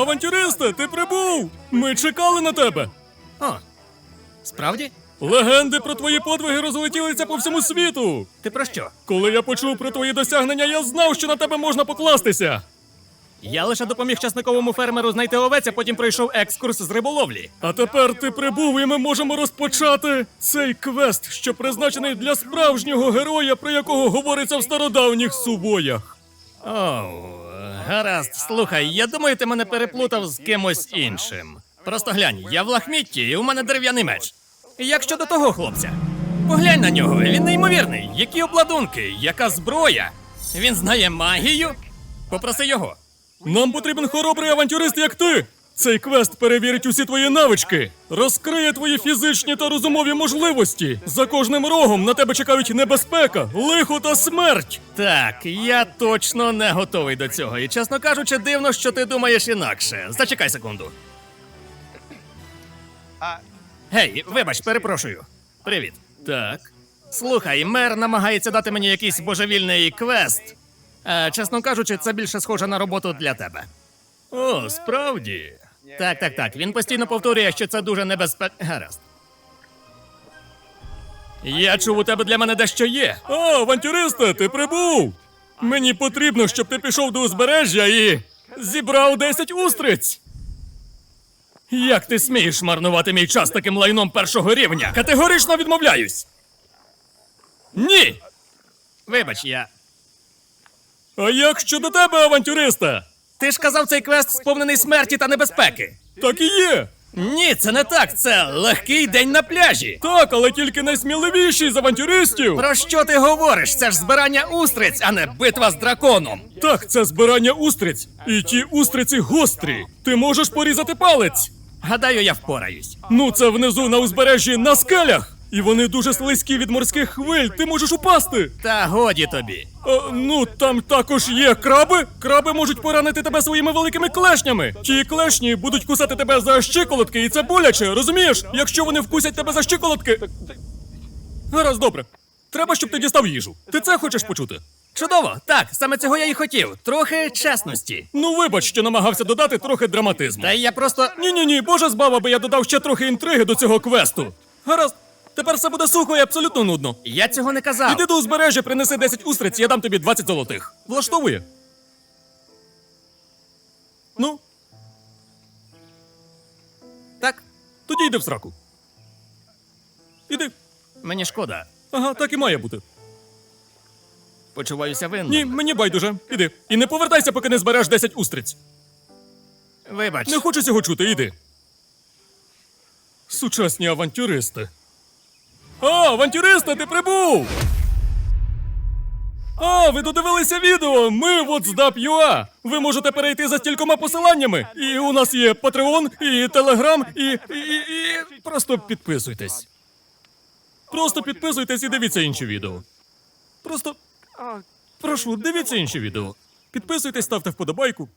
Авантюристе, ти прибув! Ми чекали на тебе! О, справді? Легенди про твої подвиги розлетілися по всьому світу! Ти про що? Коли я почув про твої досягнення, я знав, що на тебе можна покластися. Я лише допоміг часниковому фермеру знайти овець, а потім пройшов екскурс з риболовлі. А тепер ти прибув, і ми можемо розпочати цей квест, що призначений для справжнього героя, про якого говориться в стародавніх сувоях. Оу, гаразд, слухай, я думаю, ти мене переплутав з кимось іншим. Просто глянь, я в лахмітті, і у мене дерев'яний меч. Як щодо того хлопця? Поглянь на нього, він неймовірний. Які обладунки, яка зброя. Він знає магію. Попроси його. Нам потрібен хоробрий авантюрист, як ти. Цей квест перевірить усі твої навички, розкриє твої фізичні та розумові можливості. За кожним рогом на тебе чекають небезпека, лихо та смерть. Так, я точно не готовий до цього. І чесно кажучи, дивно, що ти думаєш інакше. Зачекай секунду. Гей, вибач, перепрошую. Привіт. Так. Слухай, мер намагається дати мені якийсь божевільний квест. Е, чесно кажучи, це більше схоже на роботу для тебе. О, справді. Так, так, так. Він постійно повторює, що це дуже небезпечно. Гаразд. Я чув, у тебе для мене дещо є. О, авантюристе, ти прибув. Мені потрібно, щоб ти пішов до узбережжя і зібрав 10 устриць. Як ти смієш марнувати мій час таким лайном першого рівня? Категорично відмовляюсь. Ні. Вибач, я. А як щодо тебе, авантюриста? Ти ж казав, цей квест сповнений смерті та небезпеки. Так і є. Ні, це не так. Це легкий день на пляжі. Так, але тільки найсміливіший з авантюристів. Про що ти говориш? Це ж збирання устриць, а не битва з драконом. Так, це збирання устриць. І ті устриці гострі. Ти можеш порізати палець. Гадаю, я впораюсь. Ну, це внизу на узбережжі на скелях. І вони дуже слизькі від морських хвиль. Ти можеш упасти. Та годі тобі. А, ну, там також є краби. Краби можуть поранити тебе своїми великими клешнями. Ті клешні будуть кусати тебе за щиколотки, і це боляче, розумієш? Якщо вони вкусять тебе за щиколотки. Гаразд, добре. Треба, щоб ти дістав їжу. Ти це хочеш почути? Чудово, так, саме цього я і хотів. Трохи чесності. Ну, вибач, що намагався додати трохи драматизму. Та я просто. Ні, ні, ні, боже збав, аби я додав ще трохи інтриги до цього квесту. Гаразд, тепер все буде сухо і абсолютно нудно. Я цього не казав. Іди до узбережжя, принеси 10 устриць, я дам тобі 20 золотих. Влаштовує? Ну, Так, тоді йди в сраку. Іди. мені шкода. Ага, так і має бути. Почуваюся винним. Ні, мені байдуже. Іди. І не повертайся, поки не збереш 10 устриць. Вибач. Не хочу цього чути, іди. Сучасні авантюристи. А, авантюристи, ти прибув! А, ви додивилися відео. Ми WhatsApp.ua. Ви можете перейти за стількома посиланнями. І у нас є Patreon, і і, і, і, і... Просто підписуйтесь. Просто підписуйтесь і дивіться інші відео. Просто. Прошу, дивіться інші відео. Підписуйтесь, ставте вподобайку.